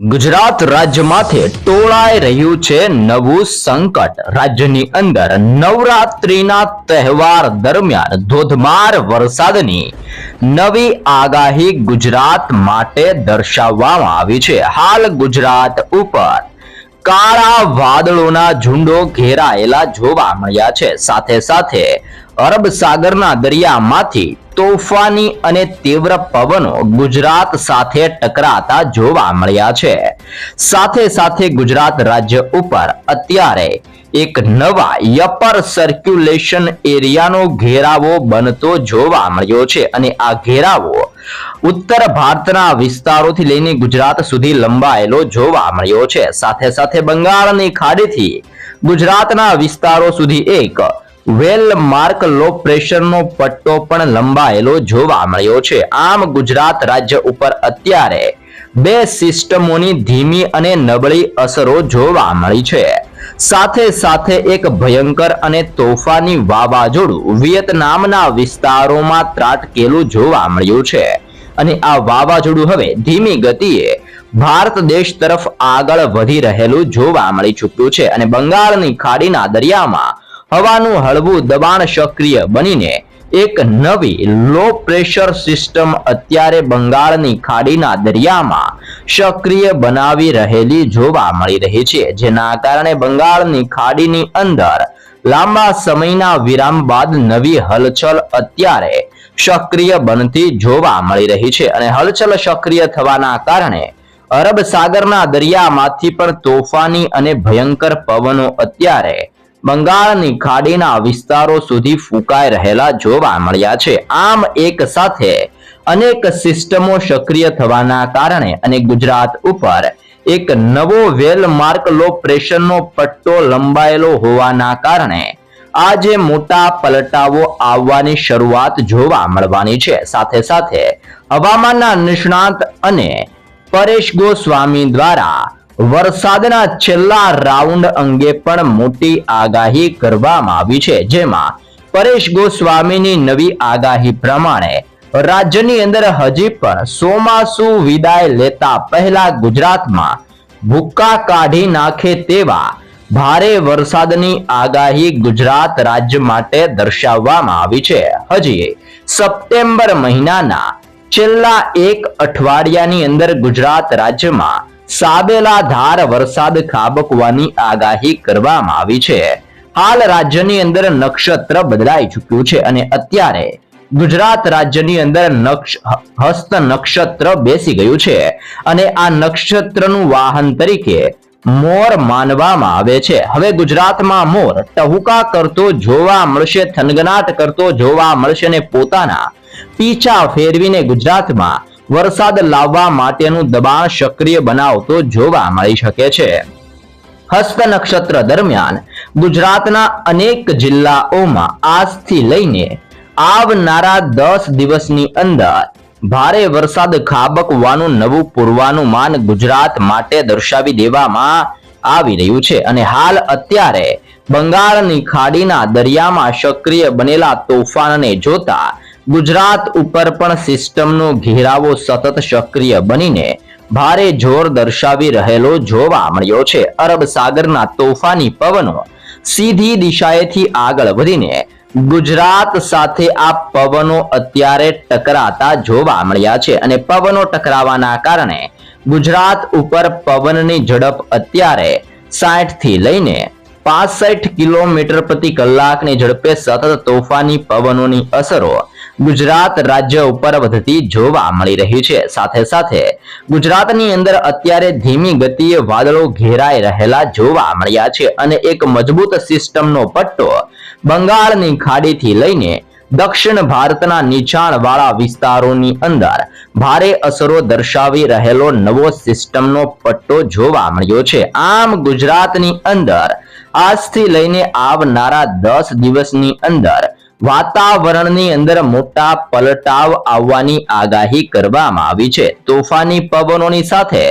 ગુજરાત રાજ્યમાંથી ટોળાઈ રહ્યું છે નવું સંકટ. રાજ્યની અંદર નવરાત્રીના તહેવાર દરમિયાન ધોધમાર વરસાદની નવી આગાહી ગુજરાત માટે દર્શાવવામાં આવી છે. હાલ ગુજરાત ઉપર કાળા વાદળોના ઝુંડો ઘેરાયેલા જોવા મળ્યા છે. સાથે સાથે અરબ સાગરના દરિયામાંથી તોફાની અને તીવ્ર પવનો ગુજરાત સાથે ટકરાતા જોવા મળ્યા છે. સાથે સાથે ગુજરાત રાજ્ય ઉપર અત્યારે એક નવા યપર સર્ક્યુલેશન એરિયાનો ઘેરાવો બનતો જોવા મળ્યો છે અને આ ઘેરાવો ઉત્તર ભારતના વિસ્તારોથી લઈને ગુજરાત સુધી લંબાયેલો જોવા મળ્યો છે. સાથે સાથે બંગાળની ખાડીથી ગુજરાતના વિસ્તારો સુધી એક વેલ માર્ક લો પ્રેશરનો પટ્ટો પણ લંબાયેલો જોવા મળ્યો છે. આમ ગુજરાત રાજ્ય ઉપર અત્યારે બે સિસ્ટમોની ધીમી અને નબળી અસરો જોવા મળી છે. સાથે સાથે એક ભયંકર અને તોફાની વાવાઝોડું વિયેતનામના વિસ્તારોમાં ત્રાટકેલું જોવા મળ્યું છે. અને આ વાવાઝોડું હવે ધીમી ગતિએ ભારત દેશ તરફ આગળ વધી રહેલું જોવા મળી ચૂક્યું છે. અને બંગાળની ખાડીના દરિયામાં હવાનું હળવું દબાણ સક્રિય બનીને એક નવી લો પ્રેશર સિસ્ટમ અત્યારે બંગાળની ખાડીના દરિયામાં સક્રિય બનાવી રહેલી જોવા મળી રહી છે. જેના કારણે બંગાળની ખાડીની અંદર લાંબા સમયના વિરામ બાદ નવી હલચલ અત્યારે સક્રિય બનતી જોવા મળી રહી છે અને હલચલ સક્રિય થવાના કારણે અરબ સાગરના દરિયામાંથી પણ તોફાની અને ભયંકર પવનો અત્યારે બંગાળની ખાડીના વિસ્તારો સુધી ફૂંકાઈ રહેલા જોવા મળ્યા છે. આમ એક સાથે અનેક સિસ્ટમો સક્રિય થવાના કારણે અને ગુજરાત ઉપર એક નવો વેલ માર્ક લો પ્રેશરનો પટ્ટો લંબાયેલો હોવાના કારણે આજે મોટા પલટાવો આવવાની શરૂઆત જોવા મળવાની છે. સાથે સાથે હવામાનના નિષ્ણાંત અને પરેશ ગોસ્વામી દ્વારા વરસાદના છેલ્લા રાઉન્ડ અંગે પણ મોટી આગાહી કરવામાં આવી છે, જેમાં પરેશ ગોસ્વામીની નવી આગાહી પ્રમાણે રાજ્યની અંદર હજી પણ સોમાસુ વિદાય લેતા પહેલા ગુજરાતમાં ભૂક્કા કાઢી નાખે તેવા ભારે વરસાદની આગાહી ગુજરાત રાજ્ય માટે દર્શાવવામાં આવી છે. હજી સપ્ટેમ્બર મહિનાના છેલ્લા એક અઠવાડિયાની અંદર ગુજરાત રાજ્યમાં સાબેલા વરસાદ ખાબકવાની આગાહી કરવામાં આવી છે. હાલ રાજ્યની અંદર નક્ષત્ર બદલાઈ ચૂક્યું છે અને અત્યારે ગુજરાત રાજ્યની અંદર હસ્ત નક્ષત્ર બેસી ગયું છે અને આ નક્ષત્રનું વાહન તરીકે મોર માનવામાં આવે છે. હવે ગુજરાતમાં મોર ટહુકા કરતો જોવા મળશે, થનગનાટ કરતો જોવા મળશે અને પોતાના પીછા ફેરવીને ગુજરાતમાં વરસાદ લાવવા માટેનું દબાણ સક્રિય બનાવતો જોવા મળી શકે છે. હસ્ત નક્ષત્ર દરમિયાન ગુજરાતના અનેક જિલ્લાઓમાં આજથી લઈને આવનારા દસ દિવસની અંદર ભારે વરસાદ ખાબકવાનું નવું પૂર્વાનુમાન ગુજરાત માટે દર્શાવી દેવામાં આવી રહ્યું છે અને હાલ અત્યારે બંગાળની ખાડીના દરિયામાં સક્રિય બનેલા તોફાનને જોતા ગુજરાત ઉપર પણ સિસ્ટમનો ઘેરાવો સતત સક્રિય બનીને ભારે જોર દર્શાવી રહેલો જોવા મળ્યો છે. અરબ સાગરના તોફાની પવનો સીધી દિશાએથી આગળ વધીને ગુજરાત સાથે આ પવનો અત્યારે ટકરાતા જોવા મળ્યા છે અને પવનો ટકરાવાના કારણે ગુજરાત ઉપર પવનની ઝડપ અત્યારે સાઠથી લઈને પાસઠ કિલોમીટર પ્રતિ કલાકની ઝડપે સતત તોફાની પવનોની અસરો ગુજરાત રાજ્ય ઉપર વધતી જોવા મળી રહી છે. સાથે સાથે ગુજરાતની અંદર અત્યારે ધીમી ગતિએ વાદળો ઘેરાઈ રહેલા જોવા મળ્યા છે અને એક મજબૂત સિસ્ટમનો પટ્ટો બંગાળની ખાડીથી લઈને દક્ષિણ ભારતના નીચાણવાળા વિસ્તારોની અંદર ભારે અસરો દર્શાવી રહેલો નવો સિસ્ટમનો પટ્ટો જોવા મળ્યો છે. આમ ગુજરાતની અંદર આજથી લઈને આવનારા દસ દિવસની અંદર વાતાવરણની અંદર મોટા પલટાવ આવવાની આગાહી કરવામાં આવી છે. તોફાની પવનોની સાથે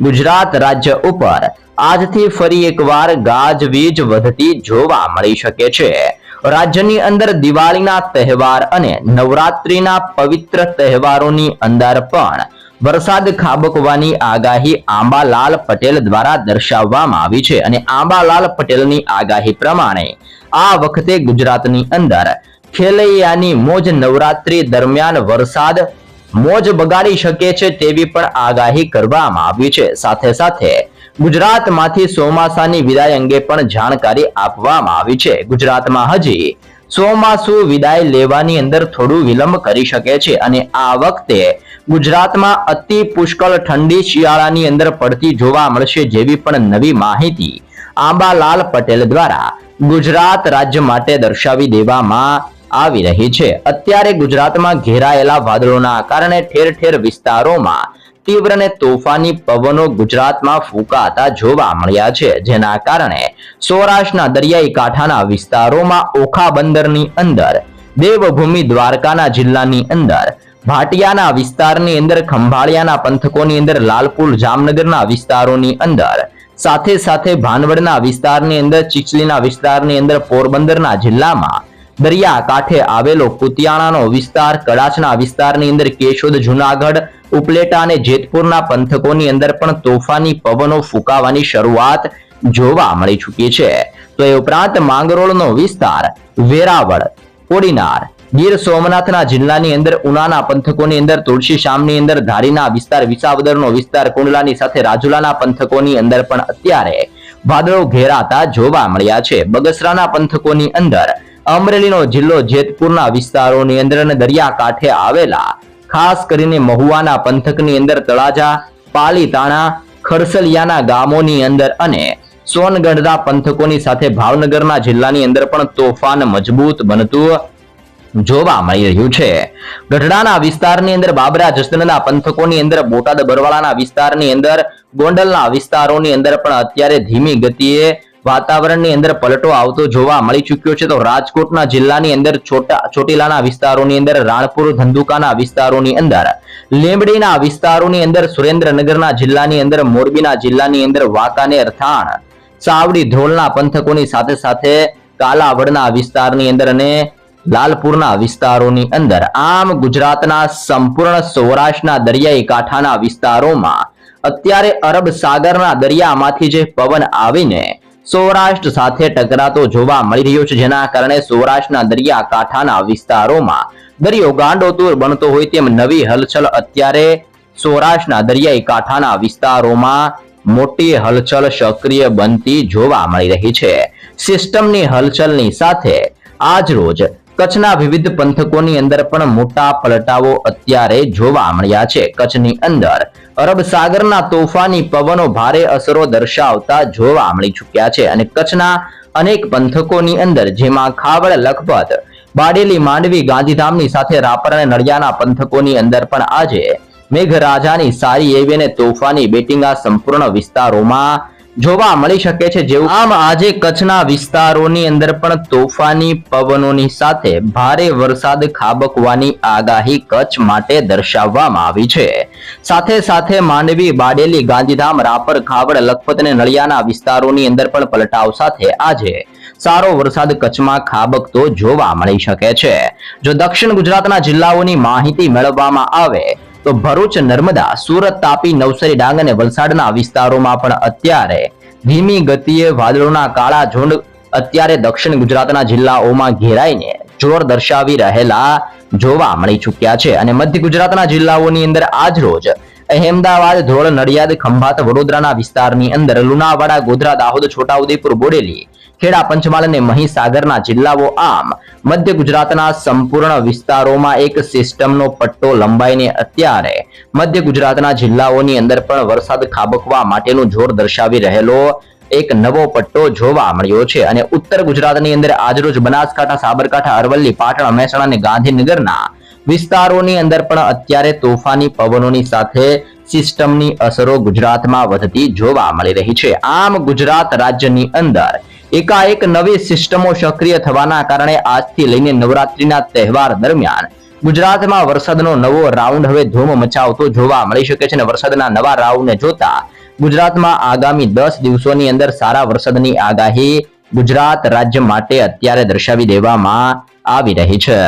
ગુજરાત રાજ્ય ઉપર આજથી ફરી એકવાર ગાજવીજ વધતી જોવા મળી શકે છે. રાજ્યની અંદર દિવાળીના તહેવાર અને નવરાત્રીના પવિત્ર તહેવારોની અંદર પણ વરસાદ ખાબકવાની આગાહી આંબાલાલ પટેલ દ્વારા દર્શાવવામાં આવી છે. અને આંબાલાલ પટેલની આગાહી પ્રમાણે આ વખતે ગુજરાતની અંદર ખેલૈયાની મોજ નવરાત્રી દરમિયાન વરસાદ મોજ બગાડી શકે છે તેવી પણ આગાહી કરવામાં આવી છે. સાથે સાથે ગુજરાતમાંથી ચોમાસાની વિદાય અંગે પણ જાણકારી આપવામાં આવી છે. ગુજરાતમાં હજી ચોમાસું વિદાય લેવાની અંદર થોડું વિલંબ કરી શકે છે અને આ વખતે ગુજરાતમાં અતિ પુષ્કળ ઠંડી શિયાળાની અંદર પડતી જોવા મળશે જેવી પણ નવી માહિતી આંબાલાલ પટેલ દ્વારા ગુજરાત રાજ્ય માટે દર્શાવી દેવામાં આવી રહી છે. અત્યારે ગુજરાતમાં ઘેરાયેલા વાદળોના કારણે ઠેર ઠેર વિસ્તારોમાં તીવ્ર અને તોફાની પવનો ગુજરાતમાં ફૂંકાતા જોવા મળ્યા છે. જેના કારણે સૌરાષ્ટ્રના દરિયાઈ કાંઠાના વિસ્તારોમાં ઓખા બંદરની અંદર, દેવભૂમિ દ્વારકાના જિલ્લાની અંદર, ભાટિયાના વિસ્તારની અંદર, ખંભાળિયાના પંથકોની અંદર, લાલપુર જામનગરના વિસ્તારોની અંદર, સાથે સાથે ભાનવડના વિસ્તારની અંદર ચીચલીના વિસ્તારની અંદર પોરબંદરના જિલ્લામાં દરિયા કાંઠે આવેલો કુતિયાણાનો વિસ્તાર કડાચના વિસ્તારની અંદર કેશોદ, જુનાગઢ ઉપલેટા અને જેતપુરના પંથકોની અંદર પણ તોફાની પવનો ફૂંકાવાની શરૂઆત જોવા મળી ચૂકી છે. તો એ ઉપરાંત માંગરોળનો વિસ્તાર, વેરાવળ, કોડીનાર, ગીર સોમનાથના જિલ્લાની અંદર ઉનાના પંથકોની અંદર, તુલસી શામની અંદર, ધારીના વિસ્તાર, વિસાવદરનો વિસ્તાર, કુંડલાની સાથે રાજુલાના પંથકોની અંદર પણ અત્યારે વાદળો ઘેરાતા જોવા મળ્યા છે. બગસરાના પંથકોની અંદર અમરેલીનો જિલ્લો જેતપુરના વિસ્તારોની અંદર અને દરિયા આવેલા, ખાસ કરીને મહુવાના પંથકની અંદર તળાજા, પાલીતાણા, ખરસલિયાના ગામોની અંદર અને સોનગઢના પંથકોની સાથે ભાવનગરના જિલ્લાની અંદર પણ તોફાન મજબૂત બનતું જોવા મળી રહ્યું છે. ગઢડાના વિસ્તારની અંદર બાબરા જસદણના પંથકોની અંદર, બોટાદ બરવાળાના વિસ્તારની અંદર, ગોંડલના વિસ્તારોની અંદર પણ અત્યારે ધીમી ગતિએ વાતાવરણની અંદર પલટો આવતો જોવા મળી ચૂક્યો છે. તો રાજકોટના જિલ્લાની અંદર ચોટીલાના વિસ્તારોની અંદર, રાણપુર, ધંધુકાના વિસ્તારોની અંદર, લીંબડીના વિસ્તારોની અંદર, સુરેન્દ્રનગરના જિલ્લાની અંદર, મોરબીના જિલ્લાની અંદર વાંકાનેર થાણ સાવડી ધ્રોલના પંથકોની સાથે સાથે કાલાવડના વિસ્તારની અંદર અને લાલપુરના વિસ્તારોની અંદર. આમ ગુજરાતના સંપૂર્ણ સૌરાષ્ટ્રના દરિયાઈ કાંઠાના વિસ્તારોમાં અત્યારે અરબ સાગરના દરિયામાંથી જે પવન આવીને સૌરાષ્ટ્ર સાથે ટકરાતો જોવા મળી રહ્યો છે, જેના કારણે સૌરાષ્ટ્રના દરિયાકાંઠાના વિસ્તારોમાં દરિયો ગાંડોતુર બનતો હોય તેમ નવી હલચલ અત્યારે સૌરાષ્ટ્રના દરિયાઈ કાંઠાના વિસ્તારોમાં મોટી હલચલ સક્રિય બનતી જોવા મળી રહી છે. સિસ્ટમની હલચલની સાથે આજ રોજ કચ્છના વિવિધ પંથકોની અંદર પણ મોટા પલટાવો અત્યારે જોવા મળ્યા છે. કચ્છની અંદર અરબ સાગરના તોફાની પવનો ભારે અસરો દર્શાવતા જોવા મળી ચૂક્યા છે અને કચ્છના અનેક પંથકોની અંદર, જેમાં ખાવડ લખપત, બાડેલી માંડવી, ગાંધીધામની સાથે રાપર અને નડિયાના પંથકોની અંદર પણ આજે મેઘરાજાની સારી એવી અને તોફાની બેટિંગ સંપૂર્ણ વિસ્તારોમાં જોવા મળી શકે છે જેવું આમ આજે કચ્છના વિસ્તારોની અંદર પણ તોફાની પવનોની સાથે ભારે વરસાદ ખાબકવાની આગાહી કચ્છ માટે દર્શાવવામાં આવી છે. સાથે સાથે માંડવી, બાડેલી, ગાંધીધામ, રાપર, ખાવડ, લખપત અને નળિયાના વિસ્તારોની અંદર પણ પલટાવ સાથે આજે સારો વરસાદ કચ્છમાં ખાબકતો જોવા મળી શકે છે. જો દક્ષિણ ગુજરાતના જિલ્લાઓની માહિતી મેળવવામાં આવે તો ભરૂચ, નર્મદા, સુરત, તાપી, નવસારી, ડાંગ અને વલસાડના વિસ્તારોમાં પણ અત્યારે ધીમી ગતિએ વાદળોના કાળા ઝુંડ અત્યારે દક્ષિણ ગુજરાતના જિલ્લાઓમાં ઘેરાઈને જોર દર્શાવી રહેલા જોવા મળી ચૂક્યા છે. અને મધ્ય ગુજરાતના જિલ્લાઓની અંદર આજ રોજ અહેમદાબાદ ધોળ, નડિયાદ, ખંભાત, વડોદરાના વિસ્તારની અંદર લુણાવાડા, ગોધરા, દાહોદ, છોટાઉદેપુર, બોડેલી, ખેડા, પંચમહાલ અને મહીસાગરના જિલ્લાઓ આમ મધ્ય ગુજરાતના સંપૂર્ણ વિસ્તારોમાં એક સિસ્ટમનો પટ્ટો લંબાઈને અત્યારે મધ્ય ગુજરાતના જિલ્લાઓની અંદર પણ વરસાદ ખાબકવા માટેનું જોર દર્શાવી રહેલો એક નવો પટ્ટો જોવા મળ્યો છે. અને ઉત્તર ગુજરાતની અંદર આજરોજ બનાસકાંઠા, સાબરકાંઠા, અરવલ્લી, પાટણ, મહેસાણા અને ગાંધીનગરના વિસ્તારોની અંદર પણ અત્યારે તોફાની પવનોની સાથે સિસ્ટમની અસરો ગુજરાતમાં વધતી જોવા મળી રહી છે. આમ ગુજરાત રાજ્યની અંદર એકાએક નવી સિસ્ટમો સક્રિય થવાના કારણે આજથી લઈને નવરાત્રીના તહેવાર દરમિયાન ગુજરાતમાં વરસાદનો નવો રાઉન્ડ હવે ધૂમ મચાવતો જોવા મળી શકે છે અને વરસાદના નવા રાઉન્ડને જોતા ગુજરાતમાં આગામી દસ દિવસોની અંદર સારા વરસાદની આગાહી ગુજરાત રાજ્ય માટે અત્યારે દર્શાવી દેવામાં આવી રહી છે.